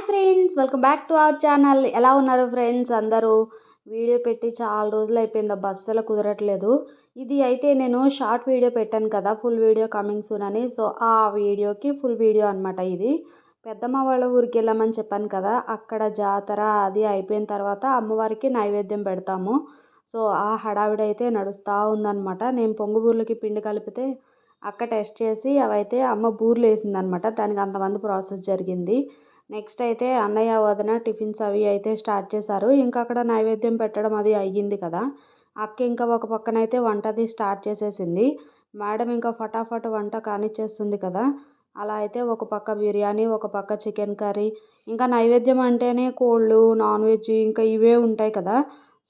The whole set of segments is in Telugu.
Hi friends welcome back to our channel. ఎలా ఉన్నారు ఫ్రెండ్స్ అందరూ? వీడియో పెట్టి చాలా రోజులు అయిపోయింది బస్సులో కుదరట్లేదు. ఇది అయితే నేను షార్ట్ వీడియో పెట్టాను కదా ఫుల్ వీడియో కమింగ్ సూన్ అని. సో ఆ వీడియోకి ఫుల్ వీడియో అనమాట ఇది. పెద్దమ్మ వాళ్ళ ఊరికి వెళ్ళామని చెప్పాను కదా అక్కడ జాతర అది అయిపోయిన తర్వాత అమ్మవారికి నైవేద్యం పెడతాము. సో ఆ హడావిడి అయితే నడుస్తూ ఉందన్నమాట. నేను పొంగు బూర్లకి పిండి కలిపితే అక్క టెస్ట్ చేసి అవైతే అమ్మ బూర్లు వేసిందనమాట దానికి అంతమంది ప్రాసెస్ జరిగింది. నెక్స్ట్ అయితే అన్నయ్య వదిన టిఫిన్స్ అవి అయితే స్టార్ట్ చేశారు. ఇంకా అక్కడ నైవేద్యం పెట్టడం అది అయ్యింది కదా. అక్క ఇంకా ఒక పక్కన అయితే వంటది స్టార్ట్ చేసేసింది. మేడం ఇంకా ఫటాఫట్ వంట కానిచ్చేస్తుంది కదా. అలా అయితే ఒక పక్క బిర్యానీ ఒక పక్క చికెన్ కర్రీ. ఇంకా నైవేద్యం అంటేనే కోళ్ళు నాన్ వెజ్ ఇంకా ఇవే ఉంటాయి కదా.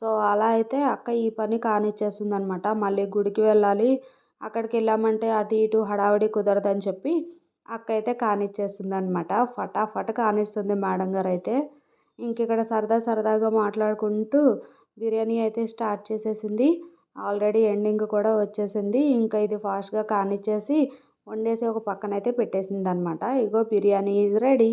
సో అలా అయితే అక్క ఈ పని కానిచ్చేస్తుంది అనమాట మళ్ళీ గుడికి వెళ్ళాలి. అక్కడికి వెళ్ళామంటే అటు ఇటు హడావిడి కుదరదని చెప్పి అక్క అయితే కానిచ్చేసింది అనమాట ఫటాఫట్ కానిస్తుంది మేడం గారు అయితే ఇంక ఇక్కడ సరదా సరదాగా మాట్లాడుకుంటూ బిర్యానీ అయితే స్టార్ట్ చేసేసింది. ఆల్రెడీ ఎండింగ్ కూడా వచ్చేసింది. ఇంకా ఇది ఫాస్ట్గా కానిచ్చేసి వండేసి ఒక పక్కన అయితే పెట్టేసింది అనమాట ఇగో బిర్యానీ ఈజ్ రెడీ.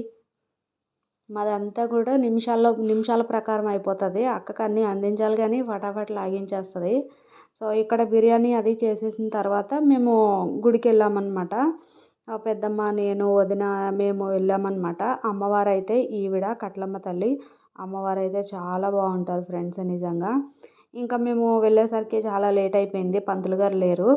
మాదంతా కూడా నిమిషాల్లో నిమిషాల ప్రకారం అయిపోతుంది. అక్కకు అన్నీ అందించాలి కానీ ఫటాఫట్ లాగించేస్తుంది. సో ఇక్కడ బిర్యానీ అది చేసేసిన తర్వాత మేము గుడికి వెళ్ళామన్నమాట పెద్దమ్మ నేను వదిన మేము వెళ్ళామన్నమాట. అమ్మవారు అయితే ఈవిడ కట్లమ్మ తల్లి. అమ్మవారు అయితే చాలా బాగుంటారు ఫ్రెండ్స్ నిజంగా. ఇంకా మేము వెళ్ళేసరికి చాలా లేట్ అయిపోయింది పంతులు గారు లేరు.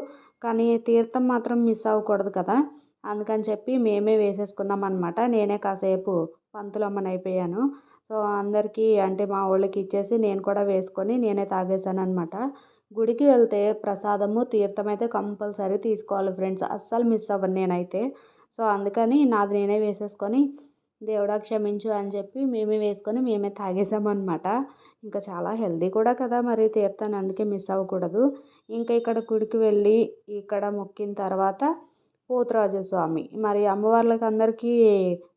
కానీ తీర్థం మాత్రం మిస్ అవ్వకూడదు కదా. అందుకని చెప్పి మేమే వేసేసుకున్నాం అనమాట నేనే కాసేపు పంతులమ్మని అయిపోయాను. సో అందరికీ అంటే మా వాళ్ళకి ఇచ్చేసి నేను కూడా వేసుకొని నేనే తాగేసాను అనమాట గుడికి వెళ్తే ప్రసాదము తీర్థం అయితే కంపల్సరీ తీసుకోవాలి ఫ్రెండ్స్. అస్సలు మిస్ అవ్వను నేనైతే. సో అందుకని నాది నేనే వేసేసుకొని దేవుడా క్షమించు అని చెప్పి మేమే వేసుకొని మేమే తాగేసామన్నమాట ఇంకా చాలా హెల్దీ కూడా కదా మరి తీర్థాన్ని అందుకే మిస్ అవ్వకూడదు. ఇంకా ఇక్కడ గుడికి వెళ్ళి ఇక్కడ మొక్కిన తర్వాత పోతురాజు స్వామి మరి అమ్మవార్లకి అందరికీ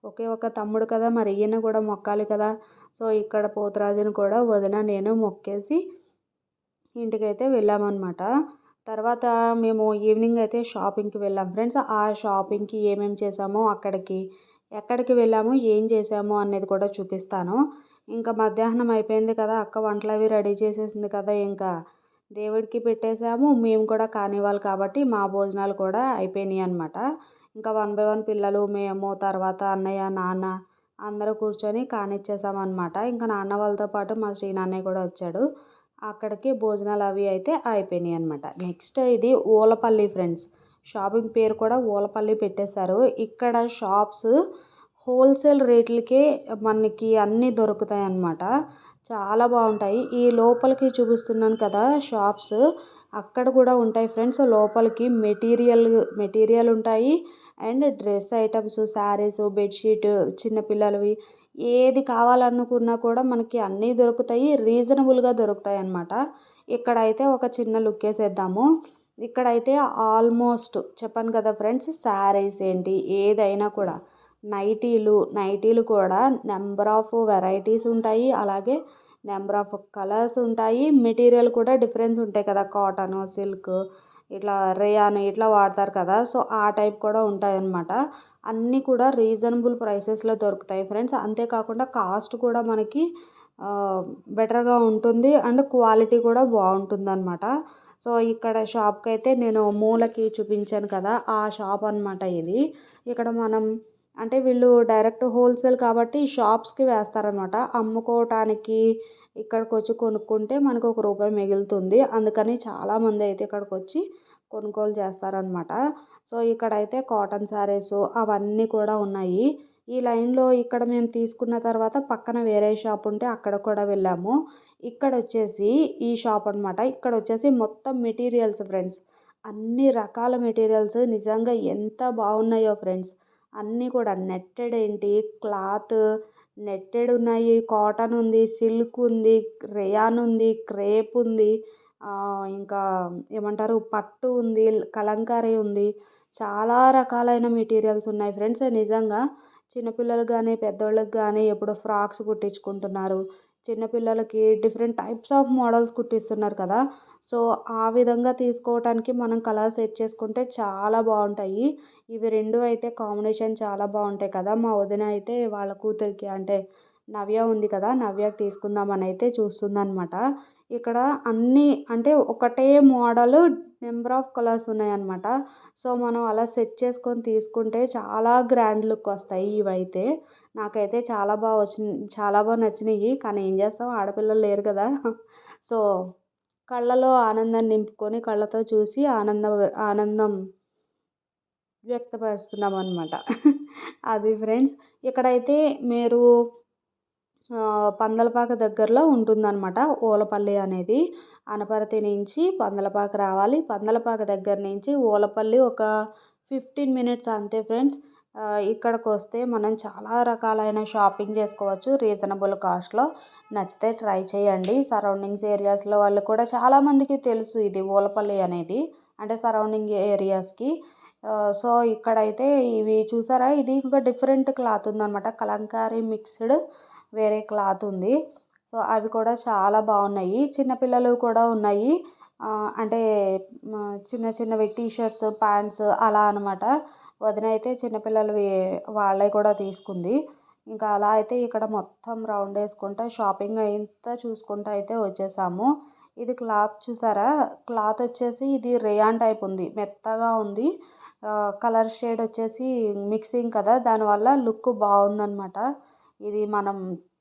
ఒకే ఒక తమ్ముడు కదా మరి ఈయన కూడా మొక్కాలి కదా. సో ఇక్కడ పోతురాజుని కూడా వదిన నేను మొక్కేసి ఇంటికైతే వెళ్ళామన్నమాట. తర్వాత మేము ఈవినింగ్ అయితే షాపింగ్కి వెళ్ళాం. ఫ్రెండ్స్ ఆ షాపింగ్కి ఏమేమి చేసామో అక్కడికి ఎక్కడికి వెళ్ళాము ఏం చేసాము అనేది కూడా చూపిస్తాను. ఇంకా మధ్యాహ్నం అయిపోయింది కదా అక్క వంటలు అవి రెడీ చేసేసింది కదా ఇంకా. దేవుడికి పెట్టేసాము మేము కూడా కానివ్వాలి కాబట్టి మా భోజనాలు కూడా అయిపోయినాయి అనమాట ఇంకా వన్ బై వన్ పిల్లలు మేము తర్వాత అన్నయ్య నాన్న అందరూ కూర్చొని కానిచ్చేసామన్నమాట. ఇంకా నాన్న వాళ్ళతో పాటు మా శ్రీనాన్నయ్య కూడా వచ్చాడు. అక్కడికి భోజనాలు అవి అయితే అయిపోయినాయి అనమాట నెక్స్ట్ ఇది ఓలపల్లి ఫ్రెండ్స్ షాపింగ్ పేరు కూడా ఓలపల్లి పెట్టేశారు. ఇక్కడ షాప్స్ హోల్సేల్ రేట్లకే మనకి అన్నీ దొరుకుతాయి అన్నమాట. చాలా బాగుంటాయి. ఈ లోపలికి చూపిస్తున్నాను కదా షాప్స్ అక్కడ కూడా ఉంటాయి ఫ్రెండ్స్ లోపలికి మెటీరియల్ మెటీరియల్ ఉంటాయి. And dress items saris bedsheet చిన్నపిల్లలవి ఏది కావాలనుకున్నా కూడా మనకి అన్నీ దొరుకుతాయి రీజనబుల్గా దొరుకుతాయి అన్నమాట ఇక్కడైతే ఒక చిన్న లుక్ వేసేద్దాము. ఇక్కడైతే ఆల్మోస్ట్ చెప్పాను కదా ఫ్రెండ్స్ శారీస్ ఏంటి ఏదైనా కూడా. నైటీలు నైటీలు కూడా నెంబర్ ఆఫ్ వెరైటీస్ ఉంటాయి అలాగే నెంబర్ ఆఫ్ కలర్స్ ఉంటాయి. మెటీరియల్ కూడా డిఫరెన్స్ ఉంటాయి కదా కాటన్ సిల్క్ ఇట్లా రేయాన్ ఇట్లా వాడతారు కదా. సో ఆ టైప్ కూడా ఉంటాయి అన్నమాట అన్నీ కూడా రీజనబుల్ ప్రైసెస్లో దొరుకుతాయి ఫ్రెండ్స్. అంతేకాకుండా కాస్ట్ కూడా మనకి బెటర్గా ఉంటుంది అండ్ క్వాలిటీ కూడా బాగుంటుంది అనమాట సో ఇక్కడ షాప్కి అయితే నేను మూలకి చూపించాను కదా ఆ షాప్ అనమాట ఇది. ఇక్కడ మనం అంటే వీళ్ళు డైరెక్ట్ హోల్సేల్ కాబట్టి షాప్స్కి వేస్తారనమాట అమ్ముకోవటానికి ఇక్కడికి వచ్చి కొనుక్కుంటే మనకు ఒక రూపాయి మిగులుతుంది. అందుకని చాలామంది అయితే ఇక్కడికి వచ్చి కొనుగోలు చేస్తారనమాట సో ఇక్కడైతే కాటన్ శారీస్ అవన్నీ కూడా ఉన్నాయి. ఈ లైన్లో ఇక్కడ మేము తీసుకున్న తర్వాత పక్కన వేరే షాప్ ఉంటే అక్కడ కూడా వెళ్ళాము. ఇక్కడ వచ్చేసి ఈ షాప్ అనమాట ఇక్కడ వచ్చేసి మొత్తం మెటీరియల్స్ ఫ్రెండ్స్. అన్ని రకాల మెటీరియల్స్. నిజంగా ఎంత బాగున్నాయో ఫ్రెండ్స్. అన్నీ కూడా నెట్టెడ్ ఏంటి? క్లాత్ నెట్టెడ్ ఉన్నాయి. కాటన్ ఉంది సిల్క్ ఉంది రేయాన్ ఉంది క్రేప్ ఉంది. ఇంకా ఏమంటారు? పట్టు ఉంది కలంకారీ ఉంది చాలా రకాలైన మెటీరియల్స్ ఉన్నాయి ఫ్రెండ్స్. నిజంగా చిన్నపిల్లలకు కానీ పెద్దోళ్ళకి కానీ ఇప్పుడు ఫ్రాక్స్ కుట్టించుకుంటున్నారు. చిన్నపిల్లలకి డిఫరెంట్ టైప్స్ ఆఫ్ మోడల్స్ కుట్టిస్తున్నారు కదా. సో ఆ విధంగా తీసుకోవటానికి మనం కలర్ సెట్ చేసుకుంటే చాలా బాగుంటాయి. ఇవి రెండు అయితే కాంబినేషన్ చాలా బాగుంటాయి కదా. మా వదిన అయితే వాళ్ళ కూతురికి అంటే నవ్య ఉంది కదా నవ్యకి తీసుకుందామని అయితే చూస్తుందన్నమాట. ఇక్కడ అన్నీ అంటే ఒకటే మోడల్ నెంబర్ ఆఫ్ కలర్స్ ఉన్నాయన్నమాట. సో మనం అలా సెట్ చేసుకొని తీసుకుంటే చాలా గ్రాండ్ లుక్ వస్తాయి ఇవైతే. నాకైతే చాలా బాగా వచ్చింది చాలా బాగా నచ్చినాయి కానీ ఏం చేస్తాం? ఆడపిల్లలు లేరు కదా. సో కళ్ళలో ఆనందాన్ని నింపుకొని కళ్ళతో చూసి ఆనందం ఆనందం వ్యక్తపరుస్తున్నాం అనమాట అది ఫ్రెండ్స్ ఇక్కడైతే మీరు పందలపాక దగ్గరలో ఉంటుందన్నమాట. ఓలపల్లి అనేది. అనపర్తి నుంచి పందలపాక రావాలి. పందలపాక దగ్గర నుంచి ఓలపల్లి ఒక ఫిఫ్టీన్ మినిట్స్ అంతే ఫ్రెండ్స్. ఇక్కడికి వస్తే మనం చాలా రకాలైన షాపింగ్ చేసుకోవచ్చు రీజనబుల్ కాస్ట్లో. నచ్చితే ట్రై చేయండి. సరౌండింగ్స్ ఏరియాస్లో వాళ్ళు కూడా చాలామందికి తెలుసు ఇది ఓలపల్లి అనేది. అంటే సరౌండింగ్ ఏరియాస్కి. సో ఇక్కడైతే ఇవి చూసారా? ఇది ఇంకా డిఫరెంట్ క్లాత్ ఉందన్నమాట. కలంకారీ మిక్స్డ్. వేరే క్లాత్ ఉంది. సో అవి కూడా చాలా బాగున్నాయి. చిన్నపిల్లలు కూడా ఉన్నాయి. అంటే చిన్న చిన్నవి టీ షర్ట్స్ ప్యాంట్స్ అలా అనమాట వదిన అయితే చిన్నపిల్లలవి వాళ్ళవి కూడా తీసుకుంది. ఇంకా అలా అయితే ఇక్కడ మొత్తం రౌండ్ వేసుకుంటా షాపింగ్ అంతా చూసుకుంటూ అయితే వచ్చేసాము. ఇది క్లాత్ చూసారా? క్లాత్ వచ్చేసి ఇది రేయాన్ టైప్ ఉంది. మెత్తగా ఉంది. కలర్ షేడ్ వచ్చేసి మిక్సింగ్ కదా? దానివల్ల లుక్ బాగుందనమాట ఇది మనం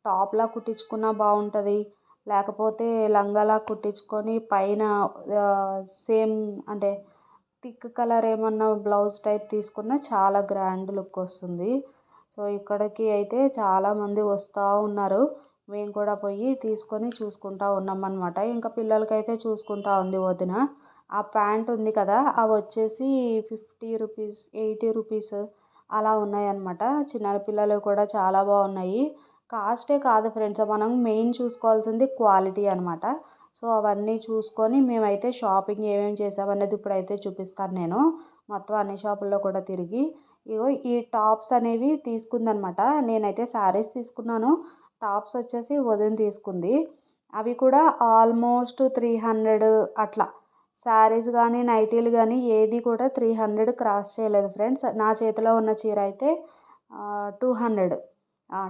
టాప్లా కుట్టించుకున్నా బాగుంటుంది లేకపోతే లంగాలా కుట్టించుకొని పైన సేమ్ అంటే థిక్ కలర్ ఏమన్నా బ్లౌజ్ టైప్ తీసుకున్న చాలా గ్రాండ్ లుక్ వస్తుంది. సో ఇక్కడికి అయితే చాలామంది వస్తూ ఉన్నారు. మేము కూడా పోయి తీసుకొని చూసుకుంటా ఉన్నాం అనమాట ఇంకా పిల్లలకైతే చూసుకుంటా ఉంది వదిన. ఆ ప్యాంట్ ఉంది కదా అవి వచ్చేసి ఫిఫ్టీ రూపీస్ ఎయిటీ రూపీస్ అలా ఉన్నాయన్నమాట. చిన్న పిల్లలు కూడా చాలా బాగున్నాయి. కాస్టే కాదు ఫ్రెండ్స్ మనం మెయిన్ చూసుకోవాల్సింది క్వాలిటీ అనమాట సో అవన్నీ చూసుకొని మేమైతే షాపింగ్ ఏమేమి చేసామనేది ఇప్పుడైతే చూపిస్తాను నేను. మొత్తం అన్ని షాపుల్లో కూడా తిరిగి. ఇగో ఈ టాప్స్ అనేవి తీసుకుందనమాట నేనైతే శారీస్ తీసుకున్నాను. టాప్స్ వచ్చేసి వదిన తీసుకుంది. అవి కూడా ఆల్మోస్ట్ త్రీ హండ్రెడ్ అట్లా. శారీస్ కానీ నైటీలు కానీ ఏది కూడా త్రీ హండ్రెడ్ క్రాస్ చేయలేదు ఫ్రెండ్స్. నా చేతిలో ఉన్న చీర అయితే two hundred.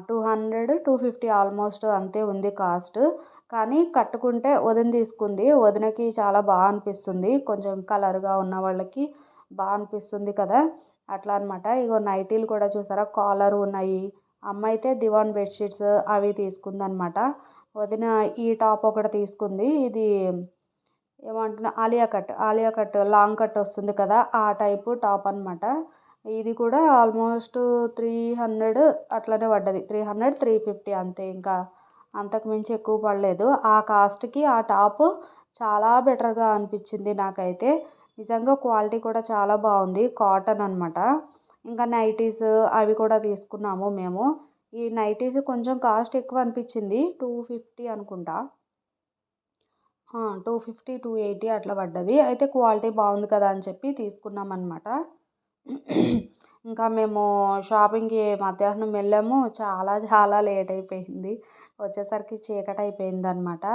Two hundred two fifty almost అంతే ఉంది కాస్ట్. కానీ కట్టుకుంటే వదిన తీసుకుంది. వదినకి చాలా బాగా అనిపిస్తుంది. కొంచెం కలర్గా ఉన్న వాళ్ళకి బాగా అనిపిస్తుంది కదా. అట్లా అనమాట ఇగో నైటీలు కూడా చూసారా? కాలర్ ఉన్నాయి. అమ్మ అయితే దివాన్ బెడ్షీట్స్ అవి తీసుకుందనమాట వదిన ఈ టాప్ ఒకటి తీసుకుంది. ఇది ఏమంటున్నా Alia cut Alia cut long cut వస్తుంది కదా ఆ టైపు టాప్ అనమాట ఇది కూడా ఆల్మోస్ట్ త్రీ హండ్రెడ్ అట్లనే పడ్డది. త్రీ హండ్రెడ్ త్రీ ఫిఫ్టీ అంతే ఇంకా. అంతకు మించి ఎక్కువ పడలేదు. ఆ కాస్ట్కి ఆ టాప్ చాలా బెటర్గా అనిపించింది నాకైతే. నిజంగా క్వాలిటీ కూడా చాలా బాగుంది. కాటన్ అనమాట ఇంకా నైటీస్ అవి కూడా తీసుకున్నాము మేము. ఈ నైటీస్ కొంచెం కాస్ట్ ఎక్కువ అనిపించింది టూ ఫిఫ్టీ అనుకుంటా. టూ ఫిఫ్టీ టూ ఎయిటీ అట్లా పడ్డది. అయితే క్వాలిటీ బాగుంది కదా అని చెప్పి తీసుకున్నాం అనమాట ఇంకా మేము షాపింగ్కి మధ్యాహ్నం వెళ్ళాము. చాలా చాలా లేట్ అయిపోయింది. వచ్చేసరికి చీకటి అయిపోయింది అనమాట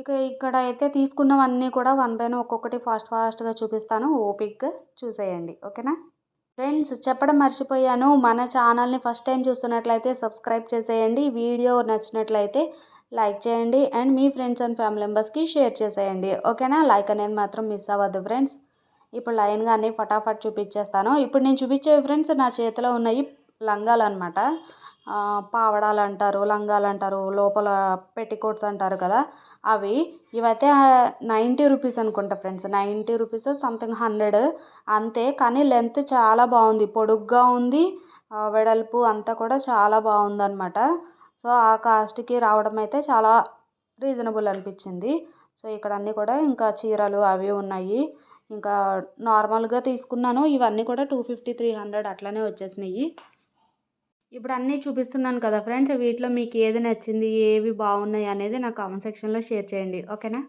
ఇక ఇక్కడ అయితే తీసుకున్నవన్నీ కూడా వన్ బై ఒక్కొక్కటి ఫాస్ట్ ఫాస్ట్గా చూపిస్తాను. ఓపిక్గా చూసేయండి. ఓకేనా? ఫ్రెండ్స్ చెప్పడం మర్చిపోయాను. మన ఛానల్ని ఫస్ట్ టైం చూస్తున్నట్లయితే సబ్స్క్రైబ్ చేసేయండి. వీడియో నచ్చినట్లయితే లైక్ చేయండి అండ్ మీ ఫ్రెండ్స్ అండ్ ఫ్యామిలీ మెంబర్స్కి షేర్ చేసేయండి. ఓకేనా? లైక్ అనేది మాత్రం మిస్ అవ్వద్దు ఫ్రెండ్స్. ఇప్పుడు లైన్గా అన్నీ ఫటాఫట్ చూపించేస్తాను. ఇప్పుడు నేను చూపించే ఫ్రెండ్స్ నా చేతిలో ఉన్నాయి లంగాలు అనమాట పావడాలు అంటారు లంగాలు అంటారు లోపల పెట్టికోట్స్ అంటారు కదా అవి. ఇవైతే నైంటీ రూపీస్ అనుకుంటా friends. Ninety rupees something hundred అంతే. కానీ లెంత్ చాలా బాగుంది. పొడుగ్గా ఉంది. వెడల్పు అంతా కూడా చాలా బాగుందన్నమాట. సో ఆ కాస్ట్కి రావడం అయితే చాలా రీజనబుల్ అనిపించింది. సో ఇక్కడ అన్నీ కూడా ఇంకా చీరలు అవి ఉన్నాయి. ఇంకా నార్మల్గా తీసుకున్నాను. ఇవన్నీ కూడా టూ ఫిఫ్టీ త్రీ హండ్రెడ్ అట్లనే వచ్చేసినాయి. ఇప్పుడు అన్నీ చూపిస్తున్నాను కదా ఫ్రెండ్స్ వీటిలో మీకు ఏది నచ్చింది ఏవి బాగున్నాయి అనేది నా కామెంట్ సెక్షన్లో షేర్ చేయండి. ఓకేనా?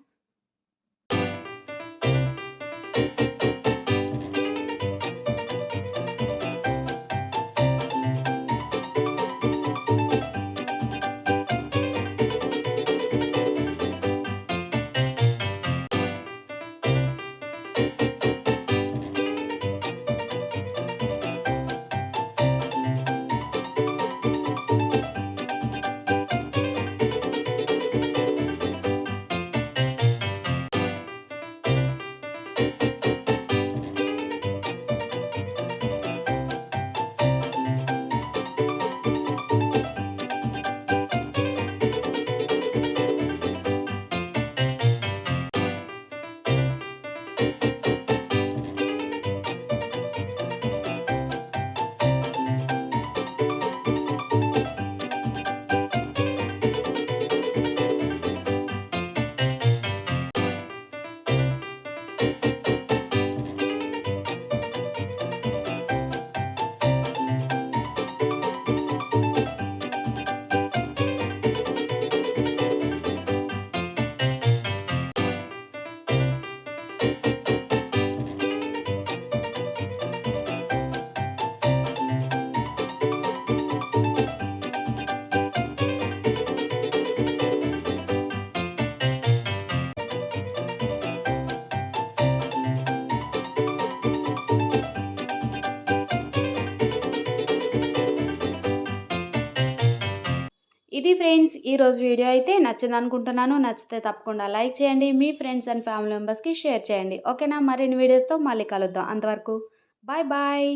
ఈరోజు వీడియో అయితే నచ్చింది అనుకుంటున్నాను నచ్చితే తప్పకుండా లైక్ చేయండి. మీ ఫ్రెండ్స్ అండ్ ఫ్యామిలీ మెంబర్స్కి షేర్ చేయండి. ఓకేనా? మరిన్ని వీడియోస్తో మళ్ళీ కలుద్దాం. అంతవరకు బాయ్ బాయ్.